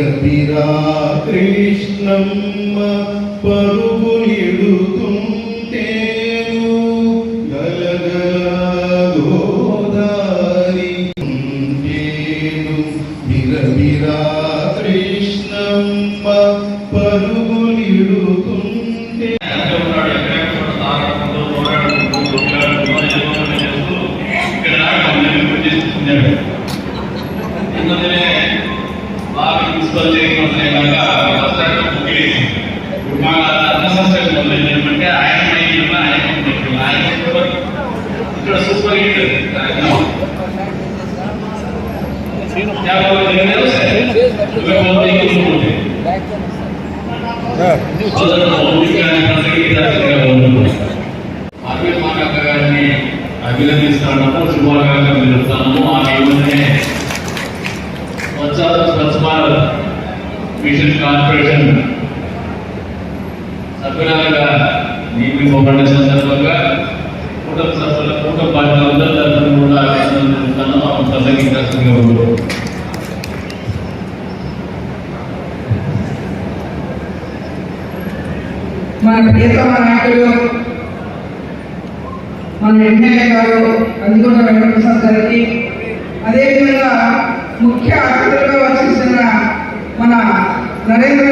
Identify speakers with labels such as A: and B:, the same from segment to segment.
A: గతిరా కృష్ణమ్మ
B: పరుగులిడు super hit क्या कुछ
C: మన ప్రియతమ నాయకులు మన ఎమ్మెల్యే గారు అందుకున్న వెంకటప్రసాద్ గారికి అదేవిధంగా ముఖ్య అతిథులుగా వచ్చిస్తున్న మన నరేంద్ర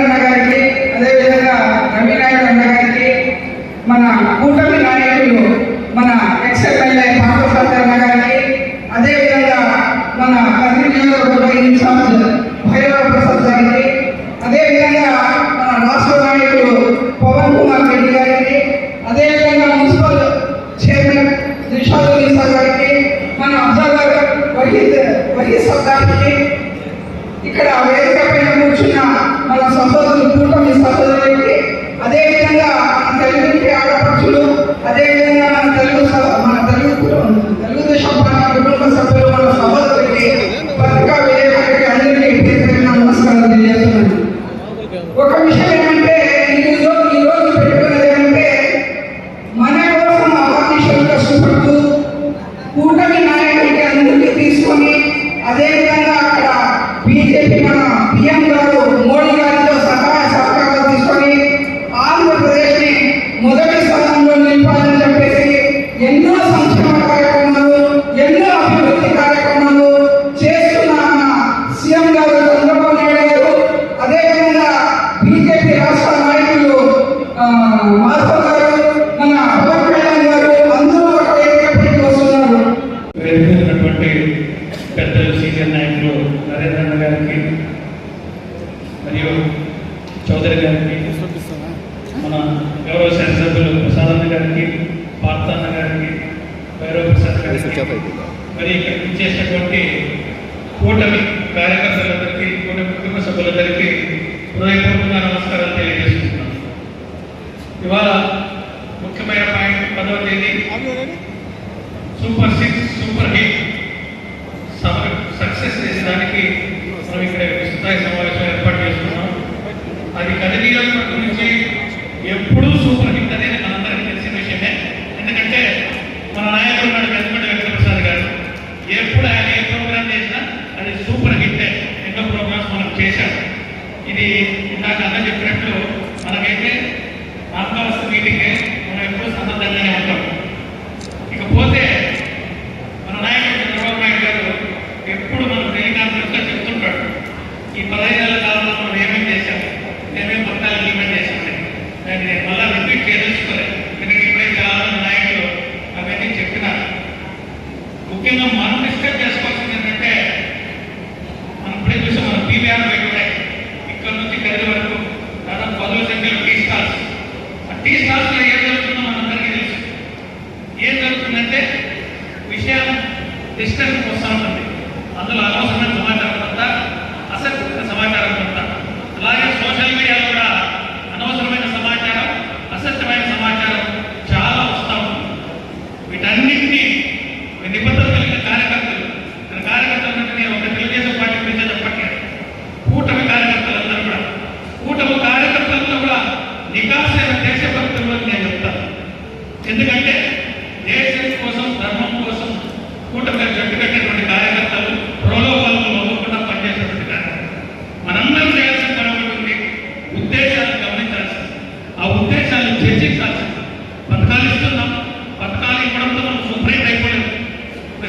C: వహి వహి ఇక్కడ వేదిక పైన కూర్చున్న మన సహోదరులు కూటమి సహోదరులకి అదేవిధంగా మన తెలుగుకి ఆడపడుచులు అదేవిధంగా మన తెలుగు మన తెలుగు తెలుగుదేశం కుటుంబ సభ్యులు మన సహోదరులకి పత్రికా
D: se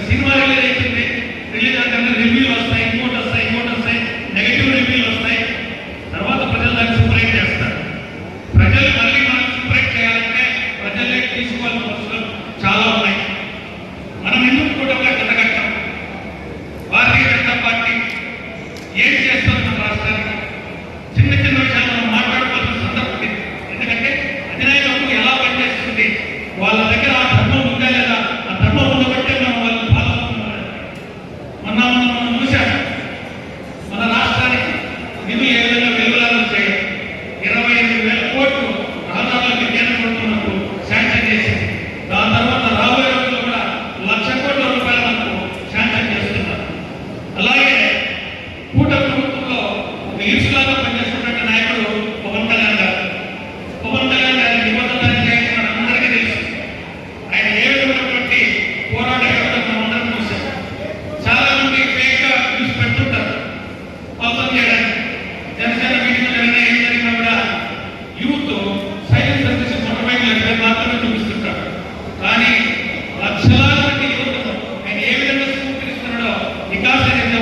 D: సినిమా రిలీజ్ అవుతుంది రిలీజ్ అవుతుంది రివ్యూలు వస్తాయి ఇంకోటి వస్తాయి ఇంకోటి వస్తాయి నెగిటివ్ రివ్యూలు వస్తాయి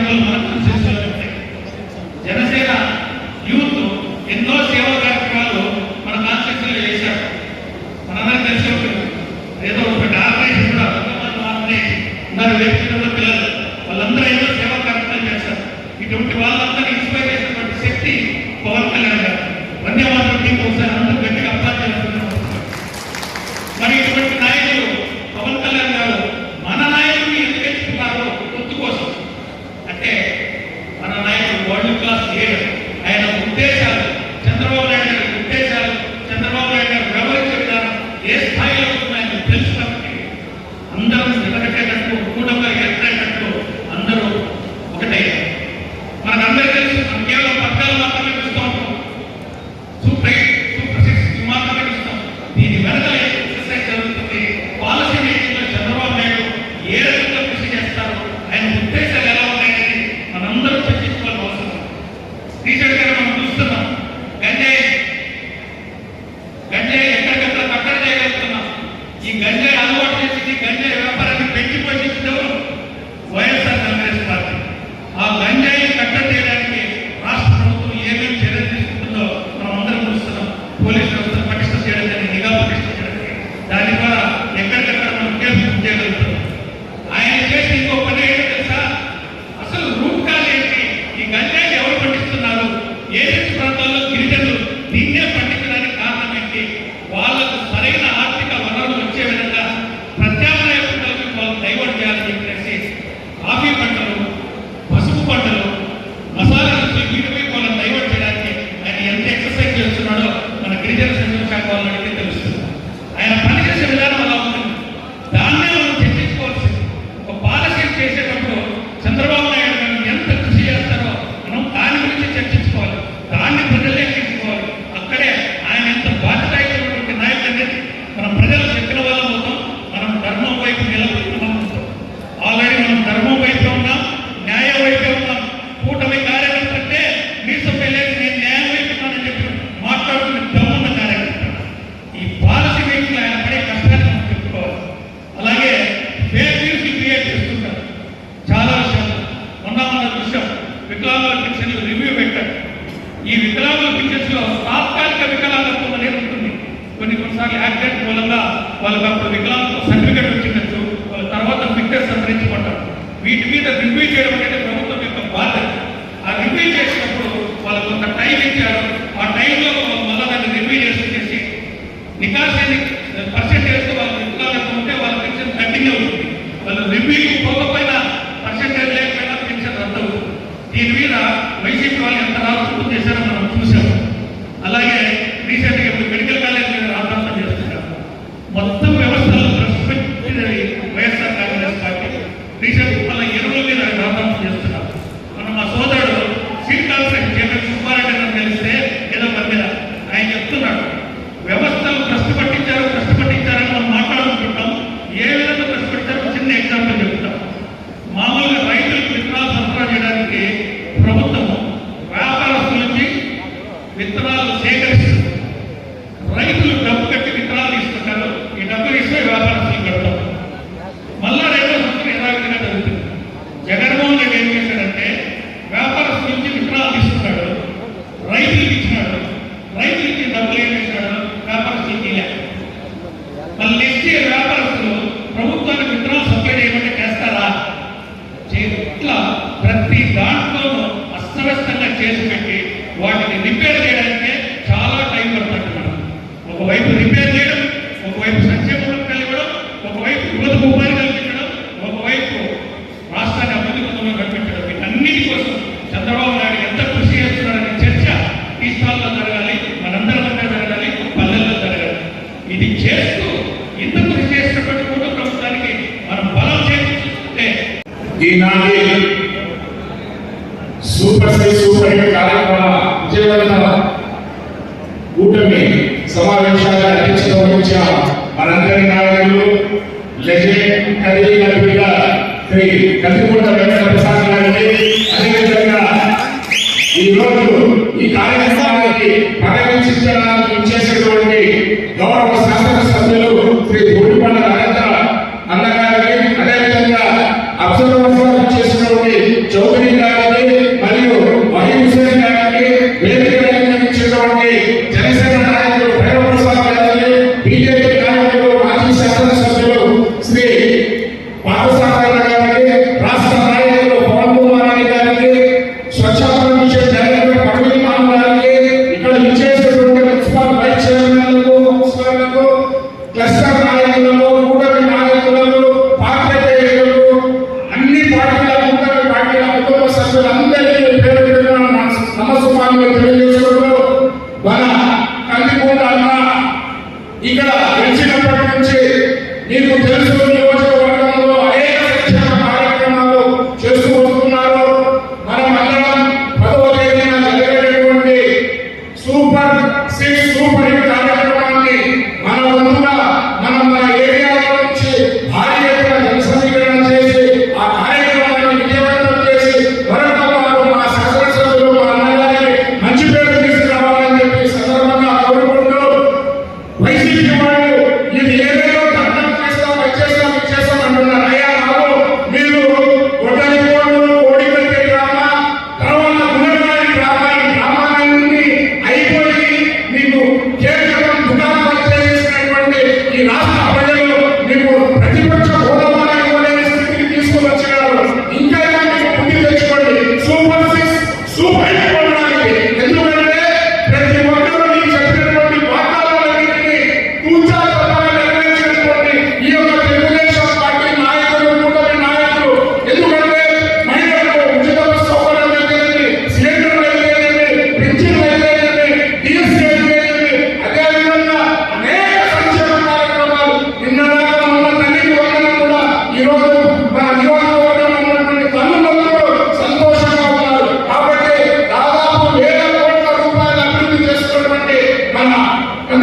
D: Amém. ప్రశ్న కాబట్టి అందరం నిలబెట్టేట ఈ యాక్సిడెంట్ మూలంగా వాళ్ళకి అప్పుడు వికలాంగ సర్టిఫికేట్ వాళ్ళ తర్వాత ఫిక్టర్ సంతరించబడ్డారు వీటి మీద రివ్యూ చేయడం అనేది ప్రభుత్వం యొక్క బాధ్యత. ఆ రివ్యూ చేసినప్పుడు వాళ్ళకు కొంత టైం ఇచ్చారు. ఆ టైంలో మళ్ళా దాన్ని రివ్యూ చేసి చేసి
E: నికాసేని సూపర్ సూపర్ కార్యక్రమ విజయవంతం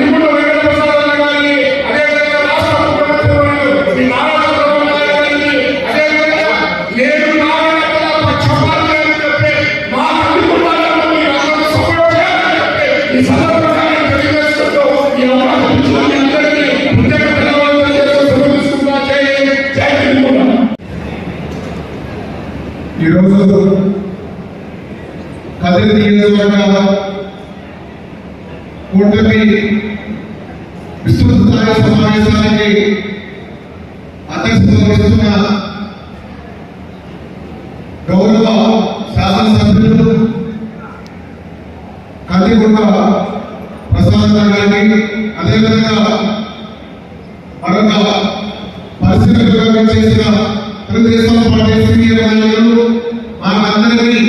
E: നിങ്ങളുടെ గౌరవ శాసనసభ్యులు
F: కందిగుంట ప్రసాద్ గారికి అదేవిధంగా మరొక పరిశీలకులుగా చేసిన తెలుగుదేశం పార్టీ సీనియర్ నాయకులు మాకందరికీ